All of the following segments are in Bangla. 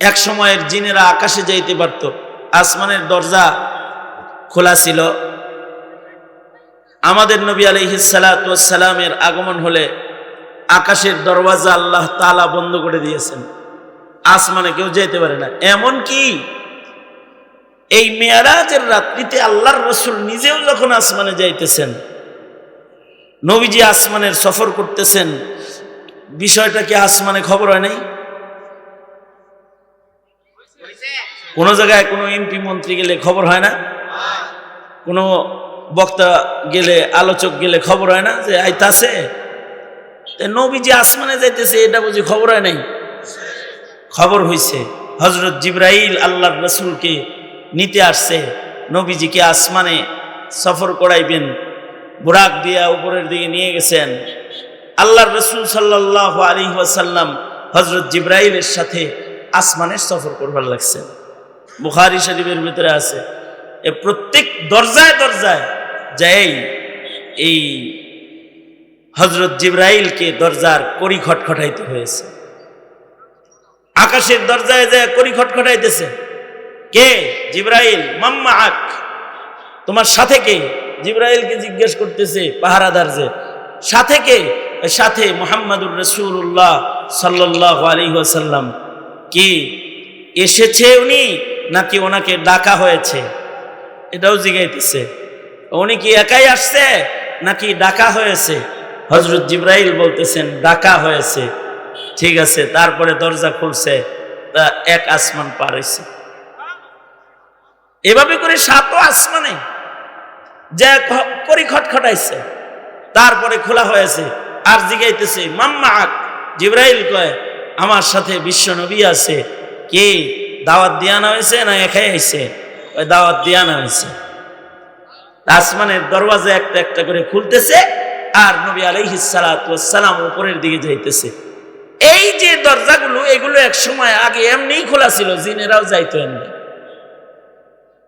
এক সময়ের জিনেরা আকাশে যাইতে পারত, আসমানের দরজা খোলা ছিল। আমাদের নবী আলহিসালামের আগমন হলে আকাশের দরওয়াজা আল্লাহ তালা বন্ধ করে দিয়েছেন। আসমানে কেউ যেতে পারে না। এমন কি? এই মেয়ারাজের রাত্রিতে আল্লাহর রসুল নিজেও যখন আসমানে যাইতেছেন, নবীজি আসমানের সফর করতেছেন, বিষয়টা কি আসমানে খবর হয় নাই? কোনো জায়গায় কোনো এমপি মন্ত্রী গেলে খবর হয় না? কোনো বক্তা গেলে, আলোচক গেলে খবর হয় না যে আইতাছে নবীজি আসমানে যাইতেছে, এটা বুঝি খবর হয় নাই? খবর হইছে হজরত জিব্রাইল আল্লাহর রসুলকে নিতে আসছে, নবীজিকে আসমানে সফর করাইবেন, বুরাক দিয়া উপরের দিকে নিয়ে গেছেন। আল্লাহর রসুল সাল্লাহ আলী ওয়াসাল্লাম হজরত জিব্রাইলের সাথে আসমানের সফর করবার লাগছেন। বুখারি শরীফের ভিতরে আছে। এ প্রত্যেক দরজায় দরজায় যাই এই হজরত জিব্রাইলকে দরজার কড়ি খটখটাইতে হয়েছে। আকাশের দরজায় যায় কড়ি খটখটাইতেছে। কে? জিব্রাইল। মাম্মা আক তোমার সাথে কে? জিব্রাইলকে জিজ্ঞেস করতেছে পাহারাদার যে, সাথে কে? সাথে মোহাম্মদুর রসুল্লাহ সাল্লাহ আলী সাল্লাম কি? এসেছে উনি নাকি ওনাকে ডাকা হয়েছে? এটাও জিগাইতেছে। উনি কি একাই আসছে নাকি ডাকা হয়েছে? হজরত জিব্রাইল বলতেছেন, ডাকা হয়েছে। ঠিক আছে, তারপরে দরজা খুলছে, তা এক আসমান পার হয়েছে এভাবে করে সাত আসমানে যে করি খটখটাইছে। তারপরে খোলা হয়েছে আর জিগাইতেছে, মাম্মা আক। জিব্রাইল কয়, আমার সাথে বিশ্ব নবী আছে কি, দাওয়াত দিয়ানা হয়েছে না একাই আইছে ওই দাওয়াত দিয়ানা হয়েছে আসমানের দরওয়াজা একটা একটা করে খুলতেছে আর নবী আলাইহিসালাম উপরের দিকে যাইতেছে। এই যে দরজাগুলো, এগুলো এক সময় আগে এমনিই খোলা ছিল, জিনেরাও যাইতো এমনি।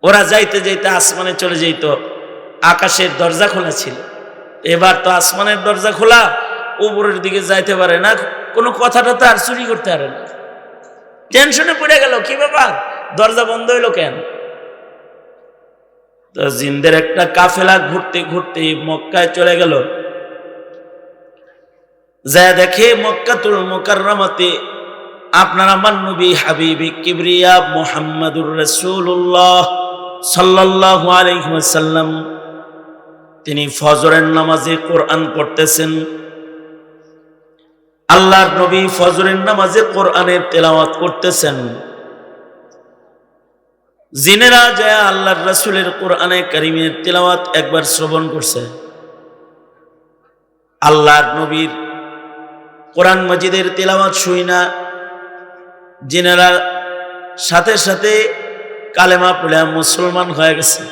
ওরা যাইতে যাইতে আসমানে চলে যেত আকাশের দরজা খোলা ছিল। এবার তো আসমানের দরজা খোলা, উপরের দিকে যাইতে পারে না, কোনো কথাটা তো আর চুরি করতে পারে না। টেনশনে পড়ে গেল, কি ব্যাপার? দরজা বন্ধ হইল কেন? তো জিন্দের একটা কাফেলা ঘুরতে ঘুরতে মক্কায় চলে গেল। যা দেখে মক্কাতুল মোকাররমাতে, আপনার আমার নবী হাবিবি কিবরিয়া মোহাম্মদুর রসুল্লাহ সাল্লাহ আলহিমাসাল্লাম তিনি ফজরের নামাজে কোরআন পড়তেছেন। আল্লাহর নবী ফজরের নামাজে কোরআনের তেলাওয়াত করতেছেন। জিনেরা যায় আল্লাহর রসুলের কোরআনে করিমের তেলাওয়াত একবার শ্রবণ করছে। আল্লাহর নবীর কোরআন মজিদের তেলাওয়াত শুই না। জিনেরা সাথে সাথে কালেমা পড়ে মুসলমান হয়ে গেছে।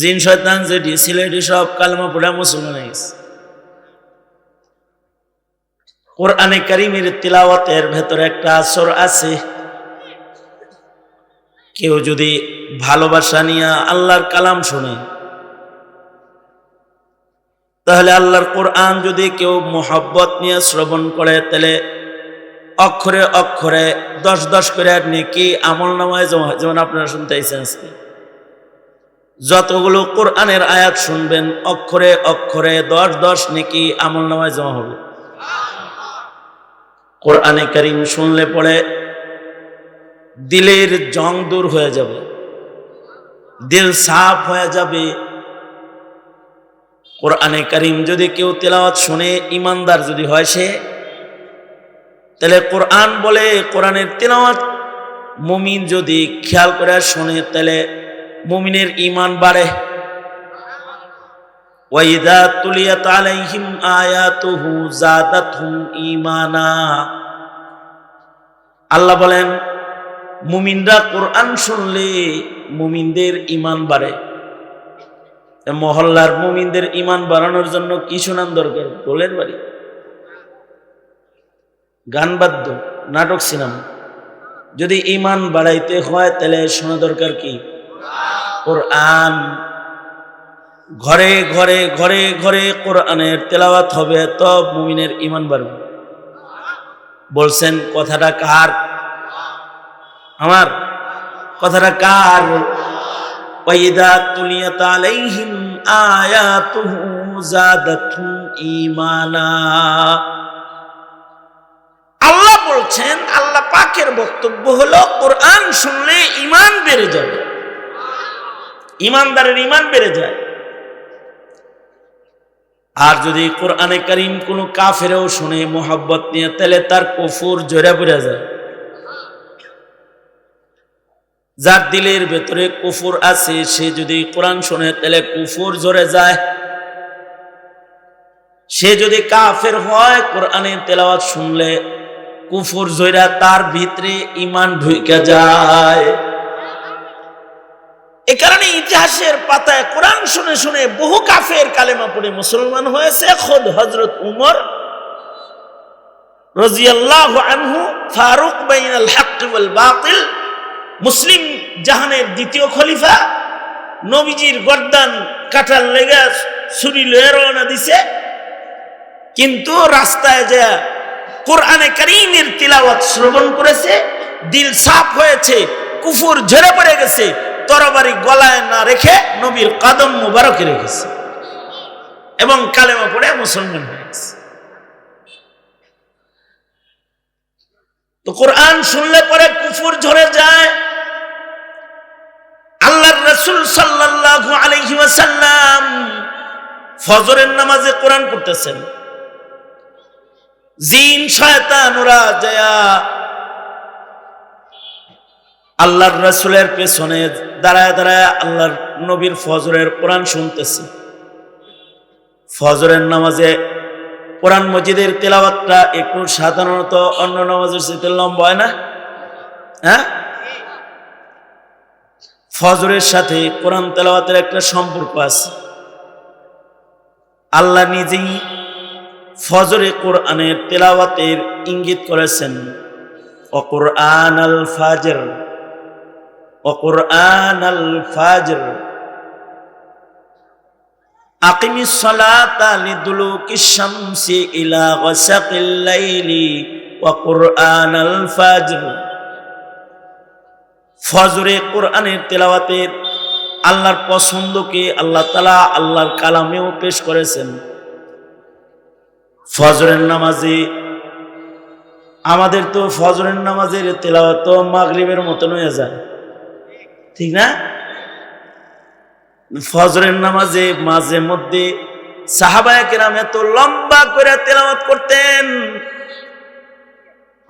জিন শয়তান যেটি সিলেটি সব কালেমা পড়ে মুসলমান হয়ে গেছে। কোরআনে করিমের তিলাওয়াতের ভেতরে একটা আসর আছে। কেউ যদি ভালোবাসা নিয়ে আল্লাহর কালাম শুনে, তাহলে আল্লাহর কোরআন যদি কেউ মোহব্বত নিয়ে শ্রবণ করে, তাহলে অক্ষরে অক্ষরে, দশ দশ করে নেকি আমল নামায় জমা যেমন আপনারা শুনতে আইসেন যতগুলো কোরআনের আয়াত শুনবেন, অক্ষরে অক্ষরে দশ দশ নেকি আমল নামায় জমা হবে। কোরআনে করিম শুনলে পরে দিলের জং দূর হয়ে যাবে, দিল সাফ হয়ে যাবে। কোরআনে করিম যদি কেউ তেলাওয়াত শুনে, ইমানদার যদি হয় সে, তাহলে কোরআন বলে কোরআনের তেলাওয়াত। মুমিন যদি খেয়াল করে শোনে, তাহলে মুমিনের ইমান বাড়ে। ওয়াইদা তুলিয়াত আলাইহিম আয়াতুহু জাদাতহুম ঈমানা। আল্লাহ বলেন, মুমিনরা কোরআন শুনলে মুমিনদের ইমান বাড়ে। মহল্লার মুমিনদের ইমান বাড়ানোর জন্য কি শোনান দরকার? দোলের বাড়ি। গান বাদ্য, নাটক, সিনেমা। যদি ইমান বাড়াইতে হয়, তাহলে শোনা দরকার কি? কোরআন। ঘরে ঘরে ঘরে ঘরে কোরআনের তেলাওয়াত হবে, তব মুমিনের ইমান বাড়বে। বলছেন, কথাটা কার? আমার। কথাটা কার? ওয়াইদা তুলিয়াত আলাইহিম আয়াতুহু জাদাতুহুম ঈমানা। আল্লাহ বলছেন, আল্লাহ পাকের বক্তব্য হলো, কোরআন শুনলে ঈমান বেড়ে যাবে। ঈমানদারের ঈমান বেড়ে যায়। আর যদি কোরআনে করিম কোনো কাফেরও শুনে মোহাব্বত নিয়ে, তাহলে তার কুফুর জোরে পড়ে যায়। যার দিলের ভেতরে কুফুর আছে, সে যদি কোরআন শুনে, তাহলে কুফুর জোরে যায়। সে যদি কাফের হয় কোরআনের তেলাওয়াত শুনলে কুফুর জয়রা তার ভিতরে ইমান ঢুকে যায়। এ কারণে ইতিহাসের পাতায় কোরআন শুনে শুনে বহু কাফের কালেমা পড়ে মুসলমান হয়েছে। খোদ হজরত উমর রাজিয়াল্লাহু আনহু ফারুক বাইনাল হক ওয়াল বাতিল, মুসলিম জাহানের দ্বিতীয় খলিফা, নবীজির গর্দান কাটার লেগে ছুরি লয়ে রওনা দিছে। কিন্তু রাস্তায় যে কোরআনে করিমের তিলাওয়াত শ্রবণ করেছে, দিল সাফ হয়েছে, কুফুর ঝরে পড়ে গেছে তরবারি গলায় না রেখে নবীর কদম মুবারকে রেখেছে। এবং কালেমা পড়ে মুসলমান হয়ে গেছে। তো কোরআন শুনলে পরে কুফুর ঝরে যায়। আল্লাহর রসুল সাল্লাল্লাহু আলাইহি ফজরের নামাজে কোরআন পড়তেছেন। জিন, শয়তান, ওরা জয়া আল্লাহর রসুলের পেছনে দাঁড়ায় দাঁড়ায় আল্লাহর নবীর ফজরের কোরআন শুনতেছে। ফজরের নামাজে কোরআন মজিদের তেলাওয়াতটা একটু সাধারণত অন্য নামাজের সাথে লম্বা হয় না? হ্যাঁ? ফজরের সাথে কোরআন তেলাওয়াতের একটা সম্পর্ক আছে। আল্লাহ নিজেই ফজরে কোরআনের তেলাওয়াতের ইঙ্গিত করেছেন। অকুরআন আল ফাজর আল ফাজর কুরআন আল ফাজর। ফজরে কোরআনের তেলাওয়াতের আল্লাহর পছন্দকে আল্লাহ তালা আল্লাহর কালামেও পেশ করেছেন। ফজরের নামাজে আমাদের তো ফজরের নামাজের তেলাওয়াত মাগরিবের মতন হয়ে যায়। ঠিক না? ফজরের নামাজে মাঝে মধ্যে সাহাবায় কেরাম এত লম্বা করে তেলাওয়াত করতেন।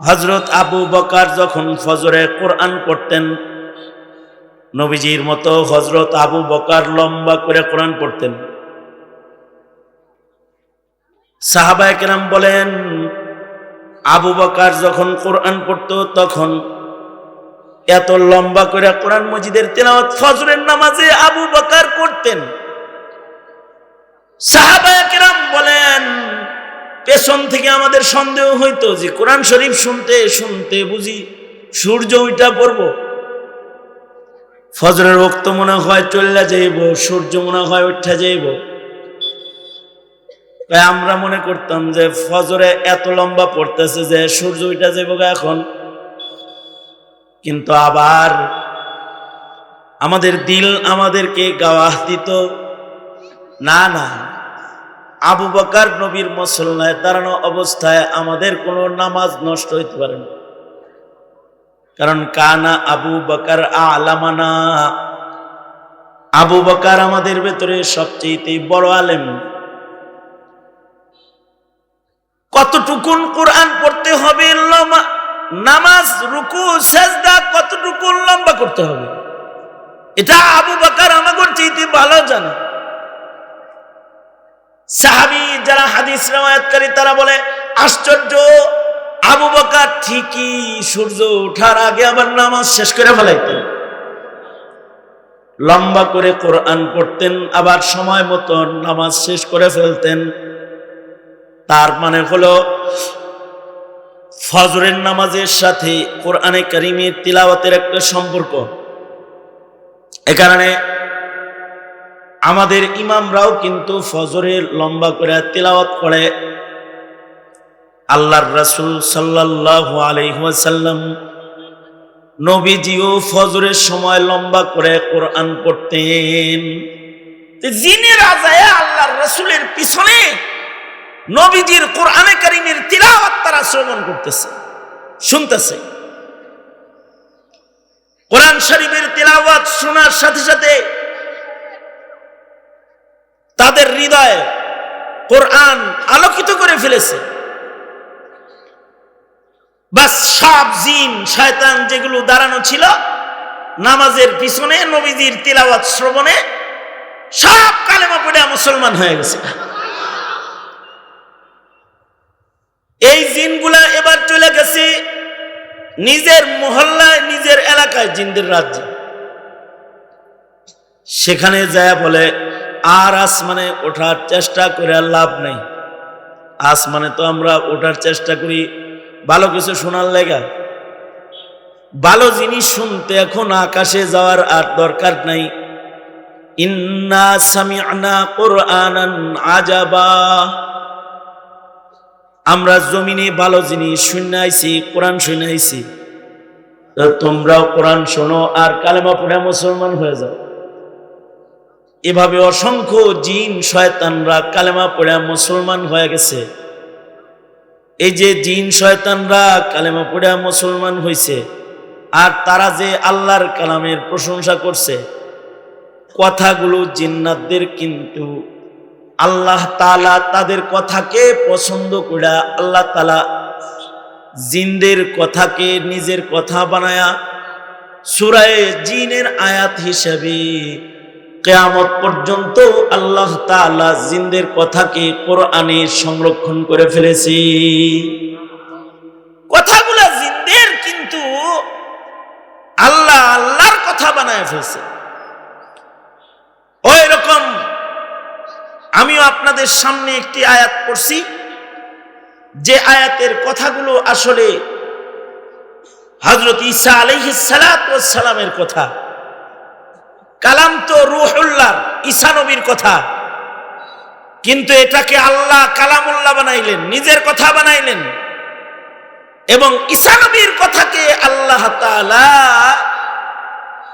হজরত আবু বকার যখন ফজরে কোরআন পড়তেন, নবীজির মতো হজরত আবু বকার লম্বা করে কোরআন পড়তেন। সাহাবায় কেরাম বলেন, আবু বকার যখন কোরআন পড়তো তখন এত লম্বা করে কোরআন মজিদের তেলাওয়াত ফজরের নামাজে আবু বকার করতেন বলেন, পেছন থেকে আমাদের সন্দেহ হইতো যে কোরআন শরীফ শুনতে শুনতে বুঝি সূর্য উইটা পড়ব। ফজরের রক্ত মনে হয় চল্লা যাইব, সূর্য মনে হয় উঠা যাইব। আমরা মনে করতাম যে ফজরে এত লম্বা পড়তেছে যে সূর্য উঠা যাইব এখন। কিন্তু আবার আমাদের দিল আমাদেরকে গাওয়াহ দিত। না না, আবু বকার নবীর মসল্লায় দাঁড়ানো অবস্থায় আমাদের কোনো নামাজ নষ্ট হইতে পারে না। কারণ কানা আবু বকার আলামানা। আবু বকার আমাদের ভেতরে সবচেয়ে বড় আলেম। কতটুকুন কোরআন পড়তে হবে, লমা নামাজ, রুকু, সাজদা কতটুকু লম্বা করতে হবে? এটা আবু বকার আমাদের চাইতে ভালো জানে। সাহাবি যারা হাদিস রেওয়ায়াতকারী, তারা বলে, আশ্চর্য, আবু বকার ঠিকই সূর্য ওঠার আগে আবার নামাজ শেষ করে ফেলাইতেন। লম্বা করে কোরআন পড়তেন, আবার সময় মতো নামাজ শেষ করে ফেলতেন। তার মানে হলো ফজরের নামাজের সাথে কোরআনে করিমের তিলাওয়াতের একটা সম্পর্ক। এ কারণে আমাদের ইমামরাও কিন্তু ফজরের লম্বা করে তিলাওয়াত করে। আল্লাহর রাসূল সাল্লাল্লাহু আলাইহি ওয়াসাল্লাম নবীজিও ফজরের সময় লম্বা করে কোরআন পড়তেন। তো জিনেরা যায় আল্লাহর রসুলের পিছনে নবীজির কোরআনে কারিমের তিলাওয়াত তারা শ্রবণ করতেছে, শুনতেছে। কোরআন শরীফের তিলাওয়াত শোনার সাথে সাথে তাদের হৃদয় কোরআন আলোকিত করে ফেলেছে। বাস সব জিন, শয়তান যেগুলো দাঁড়ানো ছিল, নামাজের পিছনে নবীজির তিলাওয়াত শ্রবণে সব কালেমা পড়ে মুসলমান হয়ে গেছে। এই জিনগুলা এবার চলে গেছে নিজের মহল্লায়, নিজের এলাকায়, জিনদের রাজ্যে। সেখানে যায় বলে, আর আসমানে ওঠার চেষ্টা করে লাভ নেই। আসমানে তো আমরা ওঠার চেষ্টা করি, ভালো কিছু শোনার লেগা। ভালো জিনিস শুনতে এখন আকাশে যাওয়ার আর দরকার নাই। ইন্না সামিআনা কোরআনান আজাবা। আমরা জমিনে ভালো জিনিস শুনাইছি, কোরআন শুনাইছি। তোমরাও কোরআন শোনো আর কালেমা পড়ে মুসলমান হয়ে যাও। এভাবে অসংখ্য জিন শয়তানরা কালেমা পড়ে মুসলমান হয়ে গেছে। এই যে জিন শয়তানরা কালেমা পড়ে মুসলমান হয়েছে আর তারা যে আল্লাহর কালামের প্রশংসা করছে, কথাগুলো জিন্নাতদের কিন্তু আল্লাহ তালা তাদের কথাকে পছন্দ করে আল্লাহ তালা জিনদের কথাকে নিজের কথা বানায়া সুরায় জিনের আয়াত হিসেবে কেয়ামত পর্যন্ত আল্লাহ তালা জিনদের কথাকে কোরআনে সংরক্ষণ করে ফেলেছি। কথাগুলা জিনদের কিন্তু আল্লাহ আল্লাহর কথা বানায় ফেলছে। ওই আমিও আপনাদের সামনে একটি আয়াত পড়ছি। যে আয়াতের কথাগুলো আসলে হজরত ঈসা সালামের কথা। কালাম তো রুহুল্লাহ, ঈসা নবীর কথা। কিন্তু এটাকে আল্লাহ কালামুল্লাহ বানাইলেন, নিজের কথা বানাইলেন। এবং ঈসা নবীর কথাকে আল্লাহ তাআলা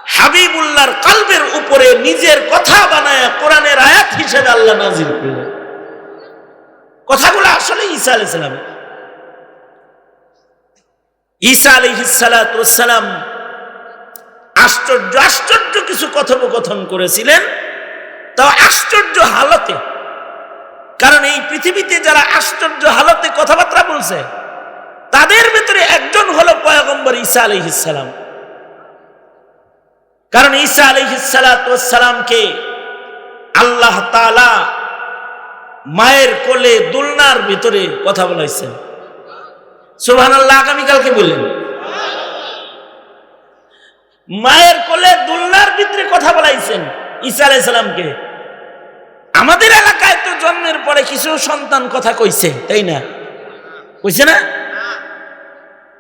হাবিবুল্লাহর কালবের উপরে নিজের কথা বানায় কোরআনের আয়াত হিসেবে আল্লাহ নাজির করলেন। কথাগুলো আসলে ঈসা আলাইহিস সালাম। ঈসা আলাইহিস সালাম আশ্চর্য আশ্চর্য কিছু কথোপকথন করেছিলেন। তাও আশ্চর্য হালতে। কারণ এই পৃথিবীতে যারা আশ্চর্য হালতে কথাবার্তা বলছে, তাদের ভিতরে একজন হলো পয়গম্বর ঈসা সালাম। কারণ ঈসা আলহিসালামকে আল্লাহ তালা মায়ের কোলে দুলনার ভিতরে কথা বলাইছেন। সুহান আল্লাহ আগামীকালকে বললেন। মায়ের কোলে দুলনার ভিতরে কথা বলাইছেন ঈসা আলাইসালামকে আমাদের এলাকায় তো জন্মের পরে কিছু সন্তান কথা কইছে, তাই না? কইছে না?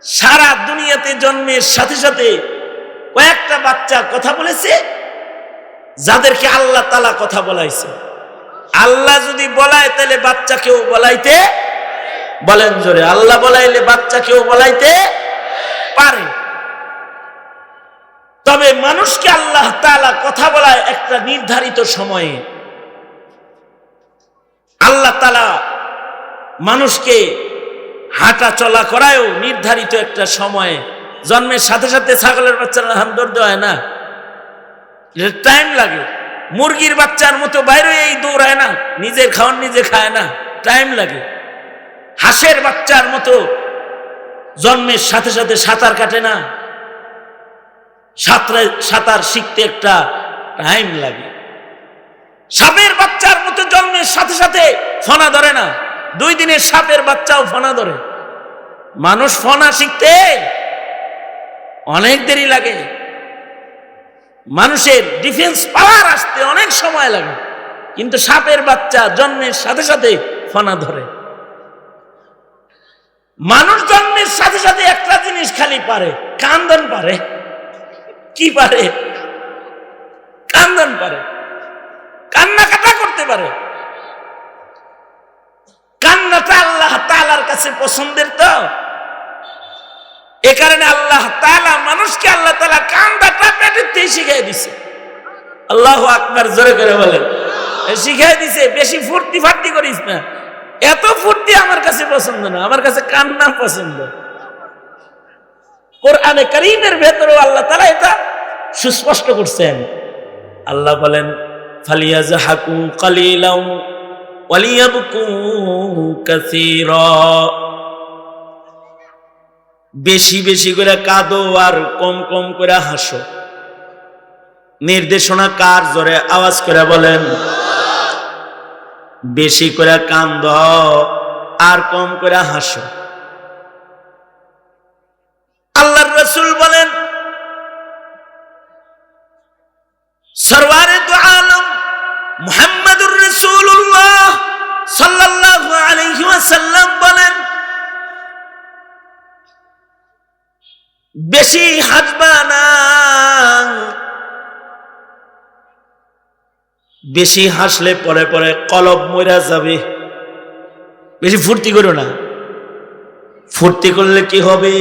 সারা দুনিয়াতে জন্মের সাথে সাথে কয়েকটা বাচ্চা কথা বলেছে, যাদেরকে আল্লাহ তালা কথা বলাইছে। আল্লাহ যদি বলায়, তাহলে বাচ্চা কেউ বলাইতে বলেন জোরে। আল্লাহ বলাইলে বাচ্চা কেউ বলাইতে পারে। তবে মানুষকে আল্লাহ তালা কথা বলায় একটা নির্ধারিত সময়ে। আল্লাহ তালা মানুষকে হাঁটা চলা করায়ও নির্ধারিত একটা সময়ে জন্মের সাথে সাথে ছাগলের বাচ্চারা হাম দৌড় হয় না। টাইম লাগে। মুরগির বাচ্চার মতো বাইরে এই দৌড়ায় না, নিজের খাওয়ান নিজে খায় না টাইম লাগে। হাঁসের বাচ্চার মতো জন্মের সাথে সাথে সাঁতার কাটে না। সাঁতার সাঁতার শিখতে একটা টাইম লাগে। সাপের বাচ্চার মতো জন্মের সাথে সাথে ফনা ধরে না। দুই দিনের সাপের বাচ্চাও ফনা ধরে। মানুষ ফনা শিখতে অনেক দেরি লাগে। মানুষের ডিফেন্স পাওয়ার আসতে অনেক সময় লাগে। কিন্তু সাপের বাচ্চা জন্মের সাথে সাথে ফনা ধরে। মানুষ জন্মের সাথে সাথে একটা জিনিস খালি পারে, কান্দন পারে। কি পারে? কান্দন পারে। কান্না কাটা করতে পারে। কান্নাটা আল্লাহ তালার কাছে পছন্দের তো। এ কারণে আল্লাহ তালা মানুষকে আল্লাহ তালা কান্দাটা পেটে শিখিয়ে দিছে। আল্লাহ আকবার জোরে করে বলেন। শিখিয়ে দিছে, বেশি ফুর্তি ফার্তি করিস না। এত ফুর্তি আমার কাছে পছন্দ না, আমার কাছে কান্না পছন্দ। কোরআনে করিমের ভেতরে আল্লাহ তালা এটা সুস্পষ্ট করছেন। আল্লাহ বলেন ফালিয়াজ হাকু কালিলাম ওয়ালিয়াবকু কাসীরা। বেশি বেশি করে কাঁদো আর কম কম করে হাসো। নির্দেশনা কার জোরে আওয়াজ করে বলেন? বেশি করে কান্দ আর কম করে হাসো। আল্লাহর রসুল বলেন, সরওয়ারে দু আলম মুহাম্মাদুর রাসূলুল্লাহ সাল্লাল্লাহু আলাইহি ওয়াসাল্লাম বলেন বেশি হাসবা না বেশি হাসলে পরে পরে কলব মরা যাবে। বেশি ফুর্তি করো না। ফুর্তি করলে কি হবে?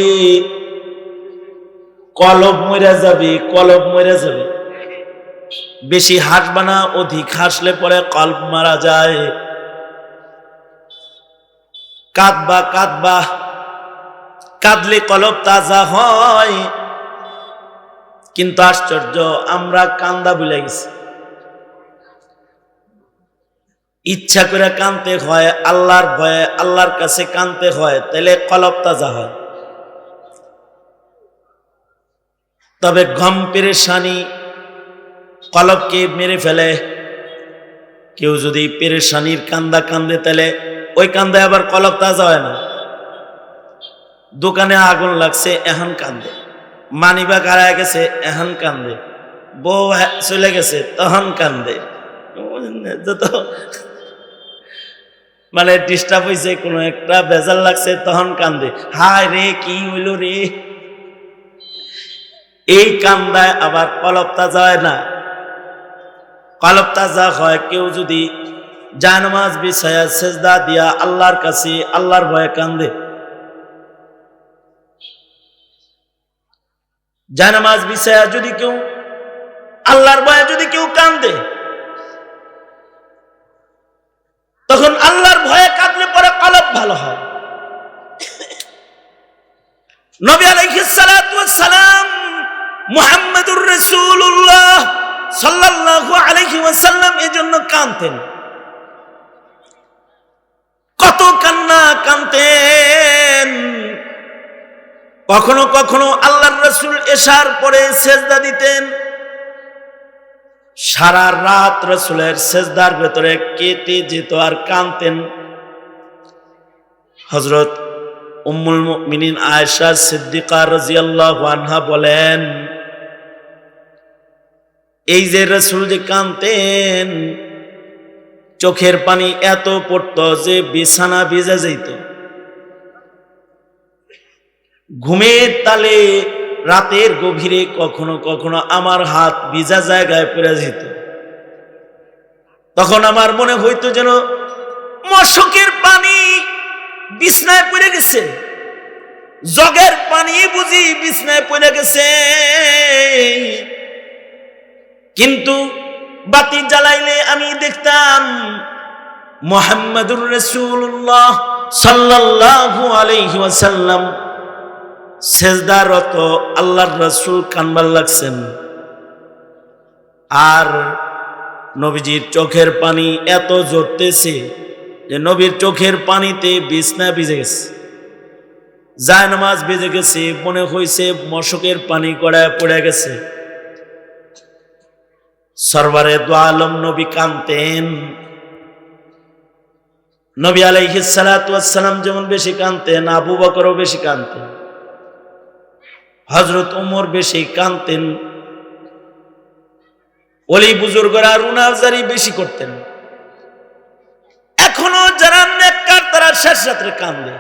কলব মরা যাবে, কলব মরা যাবে। বেশি হাসবা না অধিক হাসলে পরে কল্প মারা যায়। কাঁদবা কাঁদবা। কাঁদলে কলব তাজা হয়। কিন্তু আশ্চর্য, আমরা কান্দা ভুলে গেছি। ইচ্ছা করে কানতে হয়, আল্লাহর ভয়ে, আল্লাহর কাছে কানতে হয়, তাহলে কলব তাজা হয়। তবে গম পেরেশানি কলবকে মেরে ফেলে। কেউ যদি পেরেশানির কান্দা কান্দে, তাহলে ওই কান্দায় আবার কলব তাজা হয় না। দোকানে আগুন লাগছে এখন কান্দে। মানিবা হারায় গেছে এখন কান্দে। বউ চলে গেছে তখন কান্দে। যত মানে ডিস্টার্ব হয়েছে কোনো একটা বেজাল লাগছে তখন কান্দে। হায় রে, কি হইল রে? এই কান্দায় আবার কলব যায় না। কলব তাজা হয়, কেউ যদি জানমাজ বিছায়া সেজদা দিয়া আল্লাহর কাছে, আল্লাহর ভয়ে কান্দে। জানামাজ বিছায়া যদি কেউ, আল্লাহর ভয়ে যদি কেউ কান্দে, তখন আল্লাহর ভয়ে কাঁদলে পরে কলব ভালো হয়। কাঁদতেন। কত কান্না কানতেন কখনো কখনো আল্লাহর রসুল এশার পরে সেজদা দিতেন। সারা রাত রসুলের সেজদার ভেতরে কেটে যেত আর কানতেন হজরত উম্মুল মিনিন আয়েশা সিদ্দিকা রাজিয়াল্লাহু আনহা বলেন, এই যে রসুল যে কানতেন চোখের পানি এত পড়ত যে বিছানা ভিজে যেত ঘুমের তালে রাতের গভীরে কখনো কখনো আমার হাত ভিজা জায়গায় পড়ে যেত। তখন আমার মনে হইতো যেন মশকের পানি বিছনায় পড়ে গেছে। জগের পানি বুঝি বিছনায় পড়ে গেছে। কিন্তু বাতি জ্বালাইলে আমি দেখতাম মোহাম্মদুর রসুল্লাহ সাল্লাল্লাহু আলাইহি ওয়াসাল্লাম সেজদারত আল্লাহর রসুল কানবার লাগছেন। আর নবীজির চোখের পানি এত জড়তেছে যে নবীর চোখের পানিতে বিছনা ভিজে গেছে। যায় নামাজ বেজে গেছে, মনে হয়েছে মশকের পানি গড়ায় পড়ে গেছে। সরবারে দো আলম নবী কানতেন। নবী আলাইহিসালাম যেমন বেশি কানতেন, আবু বকরও বেশি কানতেন। হজরত উমর বেশি কানতেন অলি বুজুর্গরা রুনাজারি বেশি করতেন। এখনও যারা নেককার, তারা শেষ রাত্রে কান্দে।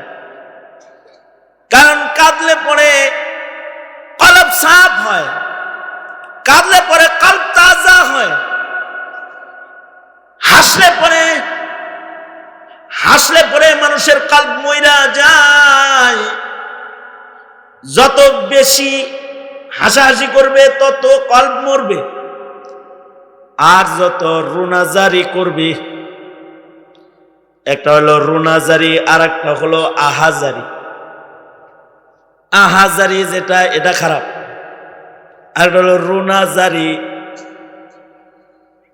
কারণ কাঁদলে পরে কলব সাফ হয়, কাঁদলে পরে কলব তাজা হয়। হাসলে পরে হাসলে পরে মানুষের কাল মইরা যায়। যত বেশি হাসাহাসি করবে, তত কল্প মরবে। আর যত রুনাজারি করবি, একটা হলো রুনাজারি আর একটা হলো আহাজারি। আহাজারি যেটা, এটা খারাপ। আর একটা হলো রুনাজারি।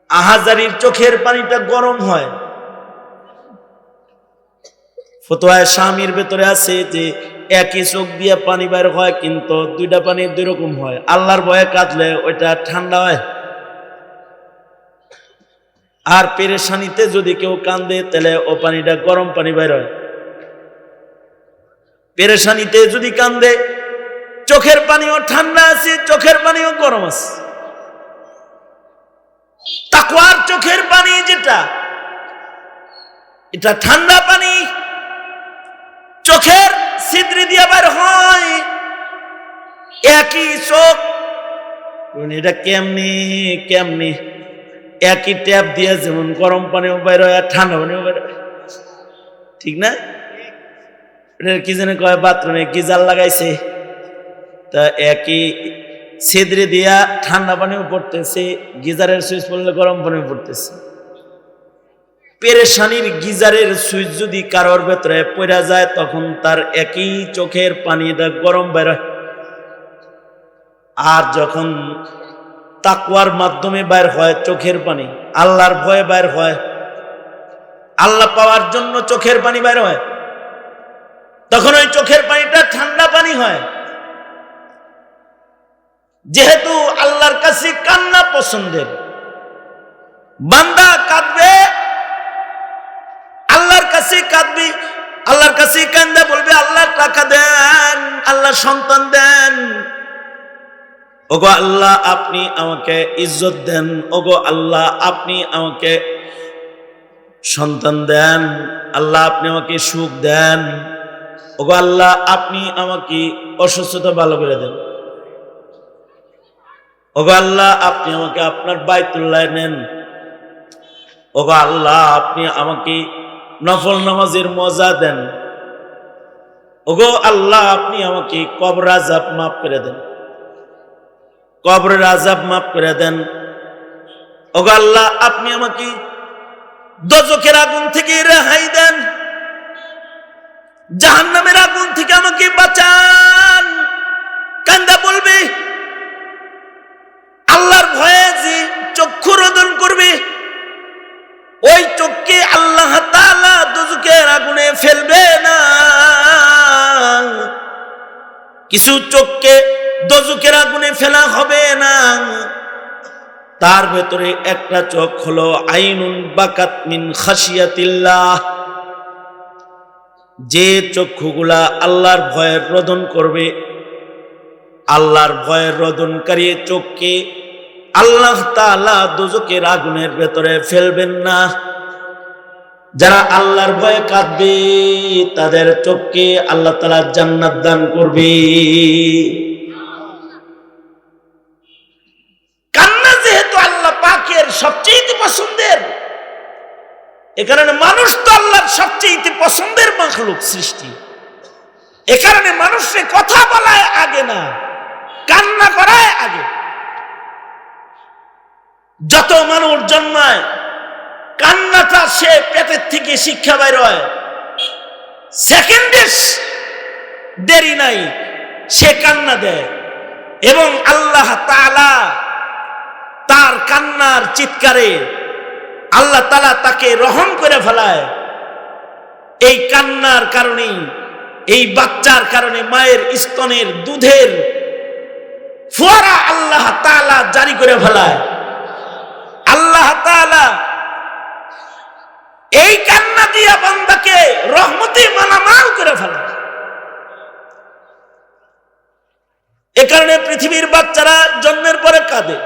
আহাজারির চোখের পানিটা গরম হয়। ফতোয়ায় স্বামীর ভেতরে আছে যে একই চোখ দিয়ে পানি বের হয়, কিন্তু দুইটা পানি দুই রকম হয়। আল্লাহর ভয়ে কাঁদলে ওইটা ঠান্ডা হয়। আর পেরেশানিতে যদি কেউ কান্দে, তাহলে ও পানিটা গরম পানি বের হয়। পেরেশানিতে যদি কান্দে, চোখের পানিও ঠান্ডা আছে, চোখের পানিও গরম আছে। তাকুয়ার চোখের পানি যেটা, এটা ঠান্ডা পানি, চোখের ছিদ্রি দিয়ে বের হয়। একই চোখ। এটা কেমনি কেমনি? একই ট্যাপ দিয়ে যেমন গরম পানিও বের হয় আর ঠান্ডা পানিও বের ঠিক না? এটা কি জানে কয়, বাথরুমে গিজার লাগাইছে? তা একই ছিদ্রি দিয়া ঠান্ডা পানিও পড়তেছে, গিজারের সুইচ পড়লে গরম পানিও পড়তেছে। পেরেশানির গিজারের সুইচ যদি কারোর ভেতরে পড়া যায়, তখন তার একই চোখের পানিটা গরম বের হয়। আর যখন তাকুয়ার মাধ্যমে বাইর হয়, চোখের পানি, আল্লাহর ভয়ে বাইর হয়, আল্লাহ পাওয়ার জন্য চোখের পানি বাইর হয়, তখন ওই চোখের পানিটা ঠান্ডা পানি হয় যেহেতু আল্লাহর কাছে কান্না পছন্দের, বান্দা কাঁদবে কাছে কাঁদবি, আল্লাহর কাছে কান্দা বলবে, আল্লাহ টাকা দেন, আল্লাহ সন্তান দেন। ওগো আল্লাহ আপনি আমাকে ইজ্জত দেন, ওগো আল্লাহ আপনি আমাকে সন্তান দেন, আল্লাহ আপনি আমাকে সুখ দেন। ওগো আল্লাহ আপনি আমাকে অসুস্থতা ভালো করে দেন। ওগো আল্লাহ আপনি আমাকে আপনার বাইতুল্লাহ নেন। ওগো আল্লাহ আপনি আমাকে নফল নামাজের মজা দেন। ওগো আল্লাহ, আপনি আমাকে কবর আজাব মাফ করে দেন। কবরের আজাব মাফ করে দেন। ওগো আল্লাহ, আপনি আমাকে দজকের আগুন থেকে রেহাই দেন। জাহান্নামের আগুন থেকে আমাকে বাঁচান। কান্দা বলবে, আল্লাহর ভয়ে যে চক্ষু রোদন করবে, ওই চোখকে ফেলবে না। কিছু চোখকে দজুকের আগুনে ফেলা হবে না। তার ভেতরে একটা চোখ হলো আইনুন বাকাত মিন খাসিয়াতিল্লাহ যে চক্ষুগুলা আল্লাহর ভয়ের রোদন করবে, আল্লাহর ভয়ের রোদনকারী চোখকে আল্লাহ তালা দুজকের আগুনের ভেতরে ফেলবেন না। যারা আল্লাহর ভয়ে কাঁদবে, তাদের চোখকে আল্লাহ তাআলা জান্নাত দান করবে। কান্না যেহেতু আল্লাহ পাকের সবচেয়ে পছন্দের, এ কারণে মানুষ তো আল্লাহর সবচেয়ে পছন্দের মাখলুক সৃষ্টি। এ কারণে মানুষকে কথা বলায় আগে না, কান্না করায় আগে। যত মানুষ জন্মায় কান্নাটা সে পেটের থেকে শিক্ষা বাইর হয়। সেকেন্ডে দেরি নাই, সে কান্না দেয়। এবং আল্লাহ তাআলা তার কান্নার চিৎকারে আল্লাহ তালা তাকে রহম করে ফেলায়। এই কান্নার কারণেই, এই বাচ্চার কারণে, মায়ের স্তনের দুধের ফোয়ারা আল্লাহ তাআলা জারি করে ফেলায়। আল্লাহ তাআলা এই কান্না দিয়া বান্দাকে রহমতে মালামাল করে ফেলায় এ কারণে পৃথিবীর বাচ্চারা জন্মের পরে কাঁদে।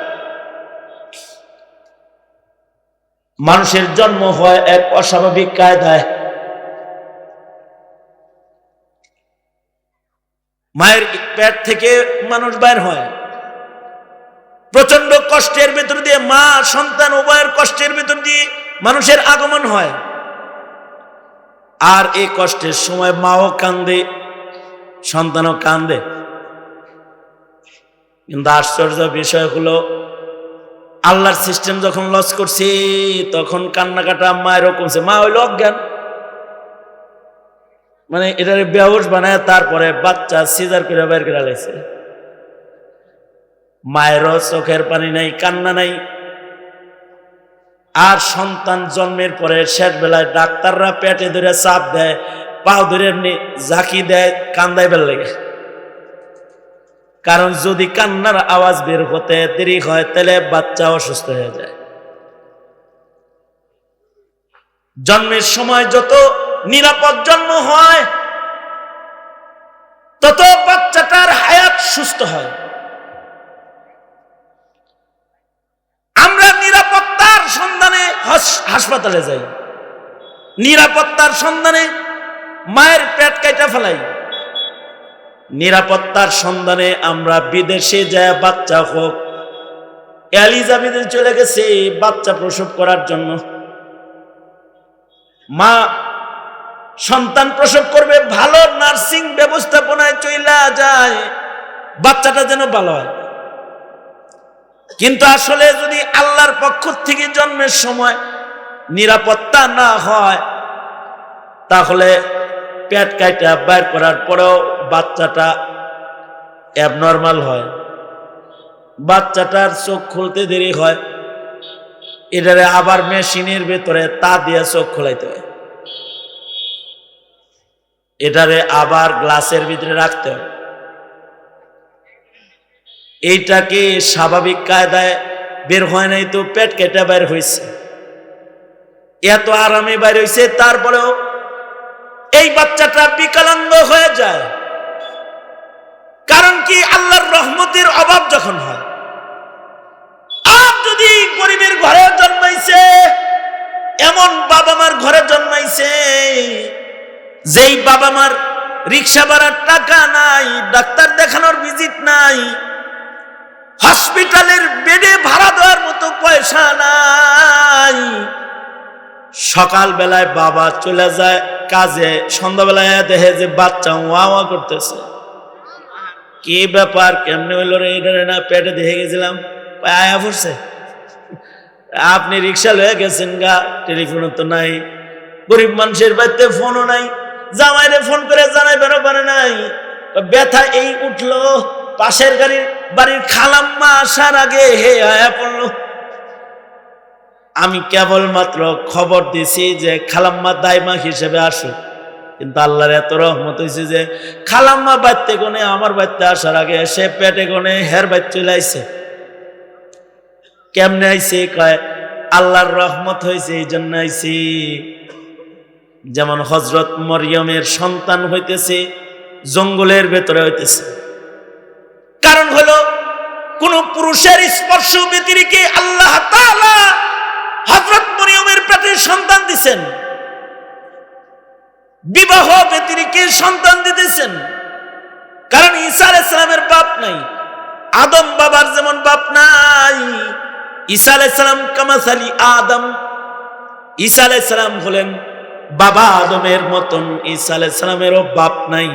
মানুষের জন্ম হয় এক অস্বাভাবিক কায়দায়। মায়ের পেট থেকে মানুষ বাইর হয়। প্রচণ্ড কষ্টের ভেতর দিয়ে মা, সন্তান উভয়ের কষ্টের ভেতর দিয়ে মানুষের আগমন হয়। আর এই কষ্টের সময় মাও কান্দে, সন্তানও কান্দে। কিন্তু আশ্চর্য বিষয় হলো, আল্লাহর সিস্টেম যখন লস করছে, তখন কান্নাকাটা মায়েরও কমছে। মা হইল অজ্ঞান। মানে এটার বেহস বানায় তারপরে বাচ্চা সিজার করে বের করে লাইছে মায়েরও চোখের পানি নাই, কান্না নাই। আর সন্তান জন্মের পরে শেষ বেলায় ডাক্তাররা পেটে ধরে চাপ দেয়, পাও ধরে এমনি ঝাঁকি দেয়, কান্দায় বেল লেগে। কারণ যদি কান্নার আওয়াজ বের হতে দেরি হয়, তাহলে বাচ্চা অসুস্থ হয়ে যায়। জন্মের সময় যত নিরাপদ জন্ম হয়, তত বাচ্চাটার হায়াত সুস্থ হয়। আমরা হাসপাতালে যাই। নিরাপত্তার সন্ধানে মায়ের পেট কাইটা ফেলাই। নিরাপত্তার সন্ধানে আমরা বিদেশে যায় বাচ্চা হোক। এলিজাবেথে চলে গেছে বাচ্চা প্রসব করার জন্য। মা সন্তান প্রসব করবে, ভালো নার্সিং ব্যবস্থাপনায় চইলা যায়। বাচ্চাটা যেন ভালো হয়। কিন্তু আসলে যদি আল্লাহর পক্ষ থেকে জন্মের সময় নিরাপত্তা না হয়, তাহলে পেট কাইটা বাইর করার পরেও বাচ্চাটা অ্যাবনর্মাল হয়। বাচ্চাটার চোখ খুলতে দেরি হয়, এটারে আবার মেশিনের ভেতরে তা দিয়ে চোখ খোলাইতে হয়। এটারে আবার গ্লাসের ভিতরে রাখতে হয়। এইটাকে স্বাভাবিক কায়দায় বের হয় নাই তো পেট কেটে বের হয়েছে। এত আরামে বাইর হয়েছে, তারপরেও এই বাচ্চাটা বিকলাঙ্গ হয়ে যায়। কারণ কি? আল্লাহর রহমতের অভাব যখন হয়। আর যদি গরিবের ঘরে জন্মাইছে, এমন বাবা মার ঘরে জন্মাইছে, যেই বাবা মার রিক্সা ভাড়ার টাকা নাই, ডাক্তার দেখানোর ভিজিট নাই হসপিটালের বেডে ভাড়া দেওয়ার মতো পয়সা নাই। সকাল বেলায় বাবা চলে যায় কাজে, সন্ধ্যাবেলায় দেখে যে বাচ্চা ওয়া করতেছে। কি ব্যাপার, কেমনে হইল রে? এটা না পেটে দেখে গেছিলাম। আয়া পড়ছে। আপনি রিক্সা লয়ে গেছেন গা, টেলিফোনও তো নাই। গরিব মানুষের বাড়িতে ফোনও নাই। জামাইরে ফোন করে জানাই বেরো পারে নাই। ব্যথা এই উঠল, পাশের গাড়ির বাড়ির খালাম্মা আসার আগে হে আয়া পড়ল। আমি কেবলমাত্র খবর দিছি যে খালাম্মা দাইমা হিসেবে আসুক। কিন্তু আল্লাহর এত রহমত হয়েছে যে খালাম্মা বাড়তে কোনে আমার বাড়তে আসার আগে সে পেটে কোনে হের বাড়ি চলে আইছে। কেমনে আইছে? কয়, আল্লাহর রহমত হয়েছে এই জন্য আইছি। যেমন হজরত মরিয়মের সন্তান হইতেছে, জঙ্গলের ভেতরে হইতেছে। কারণ হলো কোন পুরুষের স্পর্শ ব্যতিরিকে আল্লাহ হজরত মরিয়মের পেটে সন্তান দিছেন? বিবাহ ব্যতিরিকে সন্তান দিতেছেন? কারণ ঈসা আলাইহিস সালামের বাপ নাই, আদম বাবার যেমন বাপ নাই, ঈসা আলাইহিস সালাম কামাসালি আদম। ঈসা আলাইহিস সালাম হলেন বাবা আদমের মতন, ঈসা আলাইহিস সালামেরও বাপ নাই।